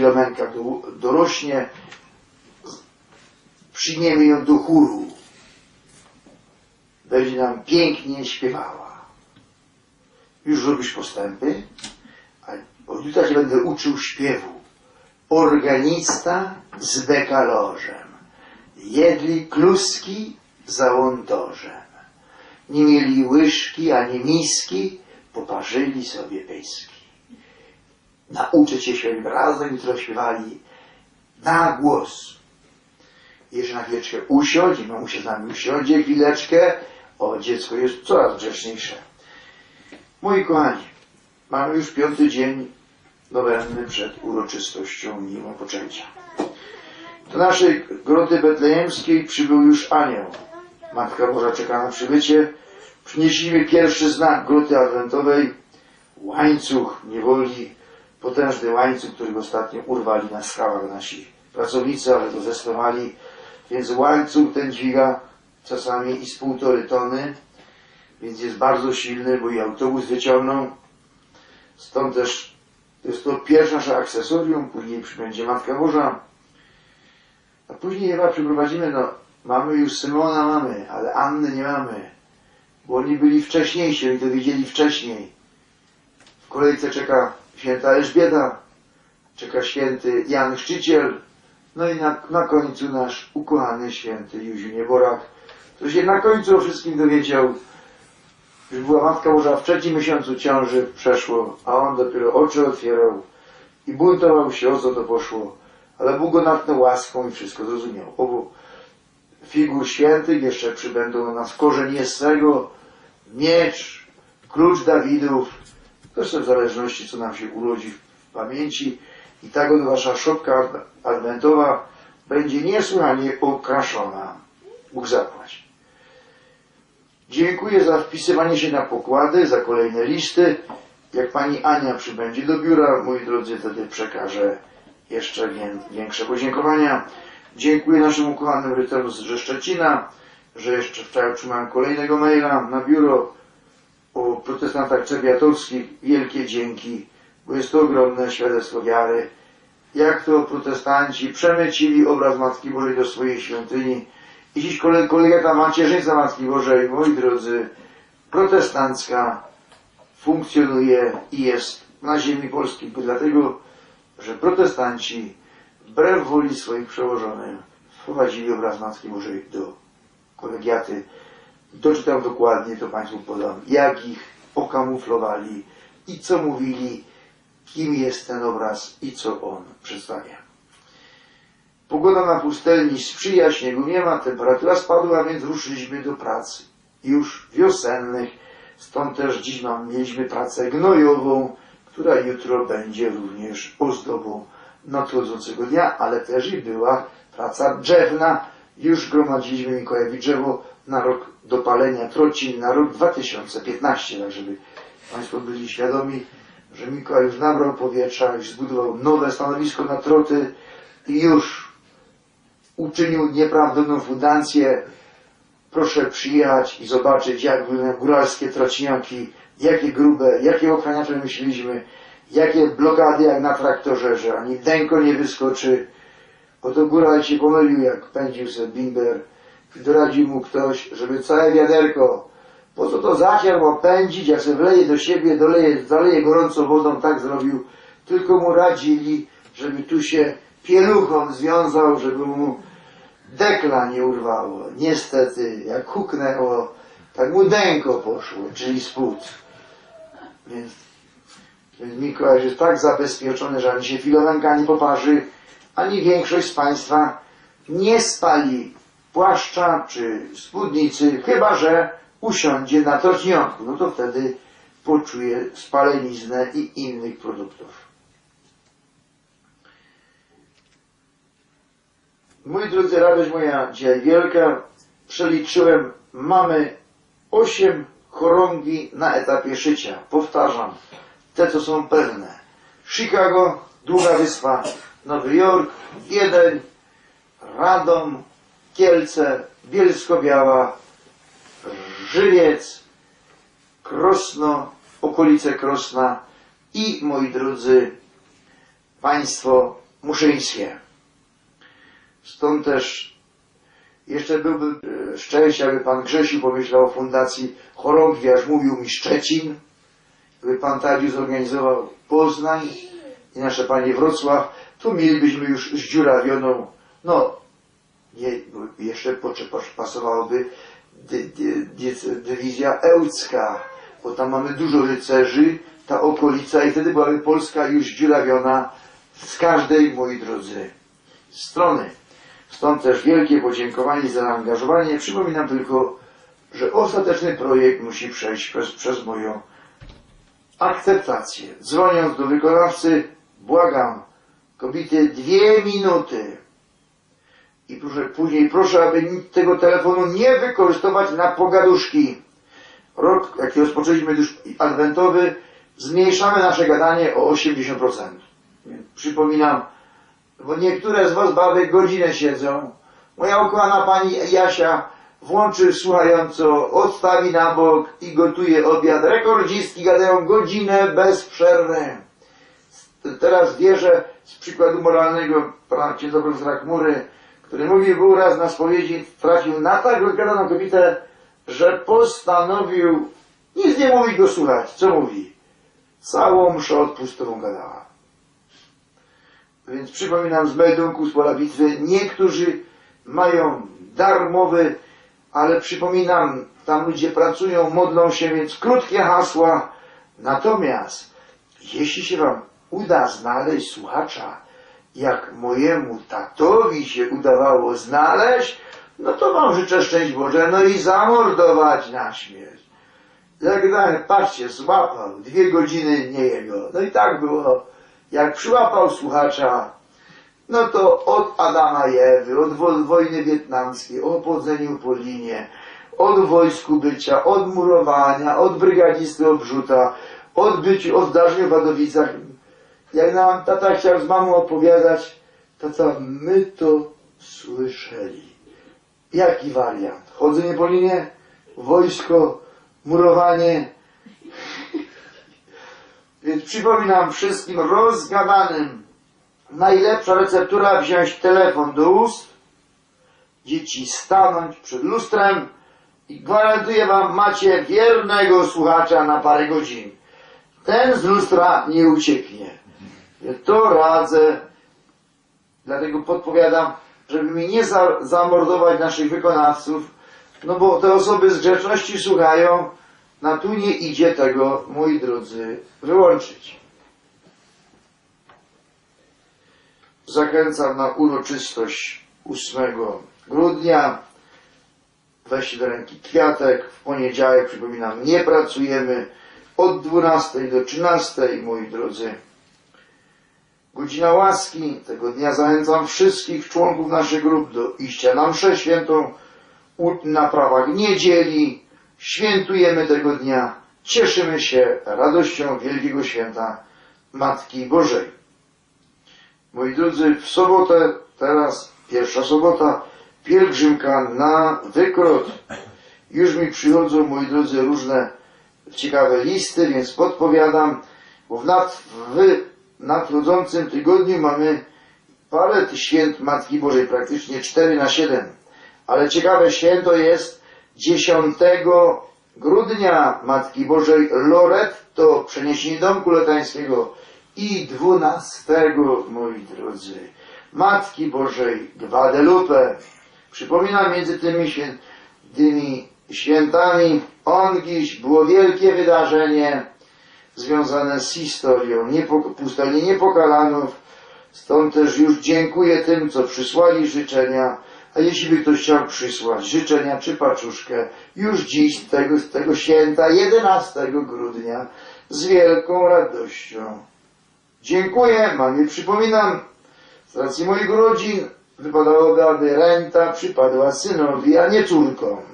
do, dorośnie, przyjmiemy ją do chóru. Będzie nam pięknie śpiewała. Już robisz postępy, a od jutra cię będę uczył śpiewu. Organista z dekalożem. Jedli kluski za łątorzem. Nie mieli łyżki ani miski, poparzyli sobie pyski. Nauczę cię się razem jutro śpiewali na głos. Jeszcze na chwileczkę usiądź, mamusia z nami usiądzie chwileczkę. O, dziecko jest coraz grzeczniejsze. Moi kochani, mamy już piąty dzień nowenny przed uroczystością mimo poczęcia. Do naszej groty betlejemskiej przybył już anioł. Matka Boża czeka na przybycie. Przynieśliśmy pierwszy znak groty adwentowej. Łańcuch niewoli, potężny łańcuch, który ostatnio urwali na skałach nasi pracownicy, ale to zestomali. Więc łańcuch ten dźwiga czasami i z półtory tony, więc jest bardzo silny, bo i autobus wyciągnął. Stąd też jest to pierwsze nasze akcesorium, później przybędzie Matka Boża. A później chyba przyprowadzimy, no mamy już Symona mamy, ale Anny nie mamy. Bo oni byli wcześniejsi, oni to wiedzieli wcześniej. W kolejce czeka święta Elżbieta, czeka święty Jan Chrzciciel, no i na, na końcu nasz ukochany święty Józiu Nieborak, który się na końcu o wszystkim dowiedział, już była Matka Boża w trzecim miesiącu ciąży przeszło, a on dopiero oczy otwierał i buntował się, o co to poszło. Ale Bóg go natknął łaską i wszystko zrozumiał. Obu figur świętych jeszcze przybędą do nas korzeń Jessego, miecz, klucz Dawidów, zresztą w zależności co nam się urodzi w pamięci i tak oto wasza szopka adwentowa będzie niesłychanie okraszona. Bóg zapłać. Dziękuję za wpisywanie się na pokłady, za kolejne listy. Jak pani Ania przybędzie do biura, moi drodzy, wtedy przekażę jeszcze wię- większe podziękowania. Dziękuję naszym ukochanym rycerom ze Szczecina, że jeszcze wczoraj otrzymałem kolejnego maila na biuro o protestantach czebiatowskich. Wielkie dzięki, bo jest to ogromne świadectwo wiary. Jak to protestanci przemycili obraz Matki Bożej do swojej świątyni. I dziś kole- kolegata macierzyńca Matki Bożej, moi drodzy, protestancka funkcjonuje i jest na ziemi polskiej, dlatego, że protestanci wbrew woli swoich przełożonych wprowadzili obraz Matki Bożej do kolegiaty. Doczytam dokładnie, to Państwu podam, jak ich okamuflowali i co mówili, kim jest ten obraz i co on przedstawia. Pogoda na pustelni sprzyja, śniegu nie ma, temperatura spadła, więc ruszyliśmy do pracy. Już wiosennych, stąd też dziś mam, mieliśmy pracę gnojową, która jutro będzie również ozdobą nadchodzącego dnia, ale też i była praca drzewna. Już gromadziliśmy Mikołajowi drzewo na rok dopalenia trocin na rok 2015, tak żeby Państwo byli świadomi, że Mikołaj już nabrał powietrza, już zbudował nowe stanowisko na troty i już uczynił nieprawdopodobną fundację. Proszę przyjechać i zobaczyć, jak wyglądają góralskie trocinioki, jakie grube, jakie ochraniacze myśleliśmy, jakie blokady jak na traktorze, że ani dęko nie wyskoczy. Oto góral się pomylił, jak pędził sobie bimber. Doradził mu ktoś, żeby całe wiaderko, po co to zasiar ma pędzić, jak se wleje do siebie, doleje, zaleje gorącą wodą, tak zrobił. Tylko mu radzili, żeby tu się pieluchą związał, żeby mu dekla nie urwało. Niestety, jak huknęło, tak mu dęko poszło, czyli spód. Więc, więc Mikołaj jest tak zabezpieczony, że ani się filomenka nie poparzy, ani większość z Państwa nie spali płaszcza czy spódnicy, chyba że usiądzie na tortniątku. No to wtedy poczuje spaleniznę i innych produktów. Moi drodzy, radość moja dzisiaj wielka. Przeliczyłem, mamy 8 chorągi na etapie szycia. Powtarzam, te co są pewne. Chicago, Długa Wyspa, Nowy Jork, Wiedeń, Radom, Kielce, Bielsko-Biała, Żywiec, Krosno, okolice Krosna i moi drodzy państwo muszyńskie. Stąd też jeszcze byłby e, szczęście, aby pan Grzesiu pomyślał o fundacji chorągwi, aż mówił mi Szczecin, aby pan Tadziu zorganizował Poznań i nasze panie Wrocław, tu mielibyśmy już zdziurawioną, no, nie, jeszcze pasowałoby dy, dy, dy, dywizja ełcka, bo tam mamy dużo rycerzy, ta okolica i wtedy byłaby Polska już dziurawiona z każdej, moi drodzy, strony. Stąd też wielkie podziękowanie za zaangażowanie. Przypominam tylko, że ostateczny projekt musi przejść przez, przez moją akceptację. Dzwoniąc do wykonawcy, błagam, kobiety, dwie minuty. I proszę, później proszę, aby nikt tego telefonu nie wykorzystywać na pogaduszki. Rok, jaki rozpoczęliśmy już adwentowy, zmniejszamy nasze gadanie o 80%. Więc Przypominam, bo niektóre z Was baby godzinę siedzą. Moja ukochana pani Jasia włączy słuchająco, odstawi na bok i gotuje obiad. Rekordzistki gadają godzinę bez przerwy. Teraz wierzę z przykładu moralnego pana księdza profesora Chmury, który mówił, był raz na spowiedzi, trafił na tak rozgadaną kobietę, że postanowił nic nie mówić, go słuchać. Co mówi? Całą mszę odpustową gadała. Więc przypominam z meldunku z pola bitwy, niektórzy mają darmowy, ale przypominam, tam ludzie pracują, modlą się, więc krótkie hasła. Natomiast, jeśli się Wam uda znaleźć słuchacza, jak mojemu tatowi się udawało znaleźć, no to Wam życzę szczęść Boże, no i zamordować na śmierć. Dalej, patrzcie, złapał, dwie godziny nie jego. No i tak było. Jak przyłapał słuchacza, no to od Adama i Ewy, od wo- wojny wietnamskiej, o podzeniu po linie, od wojsku bycia, od murowania, od brygadzisty odrzuta, od byciu, od w Wadowicach. Jak nam tata chciał z mamą opowiadać, to co my to słyszeli. Jaki wariant? Chodzenie po linie, wojsko, murowanie. Więc przypominam wszystkim rozgadanym, najlepsza receptura wziąć telefon do ust, dzieci stanąć przed lustrem i gwarantuję wam, macie wiernego słuchacza na parę godzin. Ten z lustra nie ucieknie. To radzę, dlatego podpowiadam, żeby mi nie za, zamordować naszych wykonawców, no bo te osoby z grzeczności słuchają, na tu nie idzie tego, moi drodzy, wyłączyć. Zachęcam na uroczystość 8 grudnia. Weźcie do ręki kwiatek. W poniedziałek, przypominam, nie pracujemy od 12 do 13, moi drodzy. Godzina łaski. Tego dnia zachęcam wszystkich członków naszych grup do iścia na mszę świętą na prawach niedzieli. Świętujemy tego dnia. Cieszymy się radością Wielkiego Święta Matki Bożej. Moi drodzy, w sobotę, teraz pierwsza sobota, pielgrzymka na wykrot. Już mi przychodzą, moi drodzy, różne ciekawe listy, więc podpowiadam, w, nad, w nadchodzącym tygodniu mamy parę święt Matki Bożej, praktycznie 4 na 7. Ale ciekawe święto jest 10 grudnia Matki Bożej Loretto, przeniesienie domku letańskiego i 12, moi drodzy, Matki Bożej Guadalupe. Przypominam, między tymi świętymi świętami ongiś było wielkie wydarzenie związane z historią pustelni Niepokalanów. Stąd też już dziękuję tym, co przysłali życzenia. A jeśli by ktoś chciał przysłać życzenia czy paczuszkę, już dziś tego, tego święta 11 grudnia z wielką radością. Dziękuję, mamie przypominam, z racji moich urodzin wypadałoby, aby renta przypadła synowi, a nie córkom.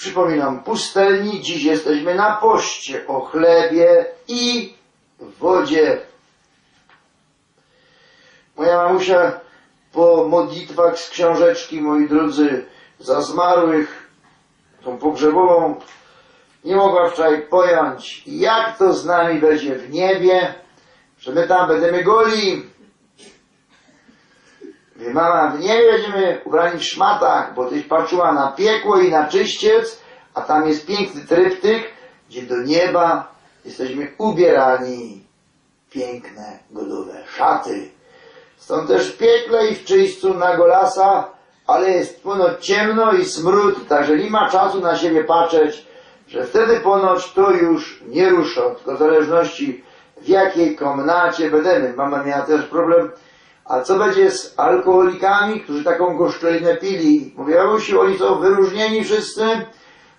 Przypominam, pustelni, dziś jesteśmy na poście o chlebie i wodzie. Moja mamusia po modlitwach z książeczki, moi drodzy, za zmarłych tą pogrzebową, nie mogła wczoraj pojąć, jak to z nami będzie w niebie, że my tam będziemy goli. Mówię, mama, niebie będziemy ubrani w szmatach, bo tyś patrzyła na piekło i na czyściec, a tam jest piękny tryptyk, gdzie do nieba jesteśmy ubierani piękne, godowe szaty. Stąd też w piekle i w czyśćcu na golasa, ale jest ponoć ciemno i smród, także nie ma czasu na siebie patrzeć, że wtedy ponoć to już nie ruszą, tylko w zależności w jakiej komnacie będziemy. Mama miała też problem, a co będzie z alkoholikami, którzy taką goszczelinę pili? Mówię, Alusiu, oni są wyróżnieni wszyscy,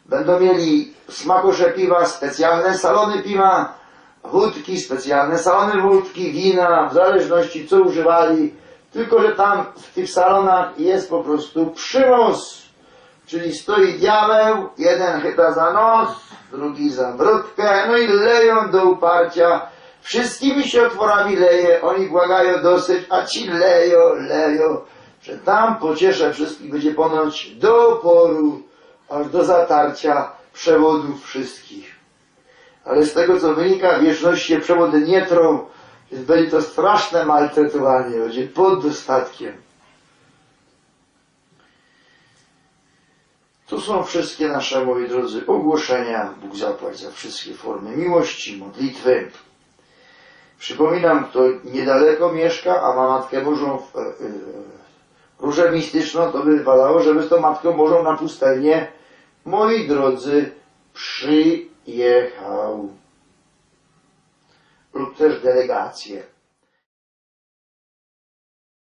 będą mieli smakosze piwa, specjalne salony piwa, wódki, specjalne salony wódki, wina, w zależności co używali, tylko że tam w tych salonach jest po prostu przymus, czyli stoi diabeł, jeden chyta za nos, drugi za brudkę, no i leją do uparcia, wszystkimi się otworami leje, oni błagają dosyć, a ci leją, leją, że tam pocieszę wszystkich będzie ponoć do oporu, aż do zatarcia przewodów wszystkich. Ale z tego co wynika, w wieczności się przewody nie trą, więc będzie to straszne maltretowanie, będzie pod dostatkiem. Tu są wszystkie nasze, moi drodzy, ogłoszenia. Bóg zapłać za wszystkie formy miłości, modlitwy. Przypominam, kto niedaleko mieszka, a ma Matkę Bożą w e, e, różę mistyczną, to by wypadało, żeby z tą Matką Bożą na pustelnię, moi drodzy, przyjechał. Lub też delegację.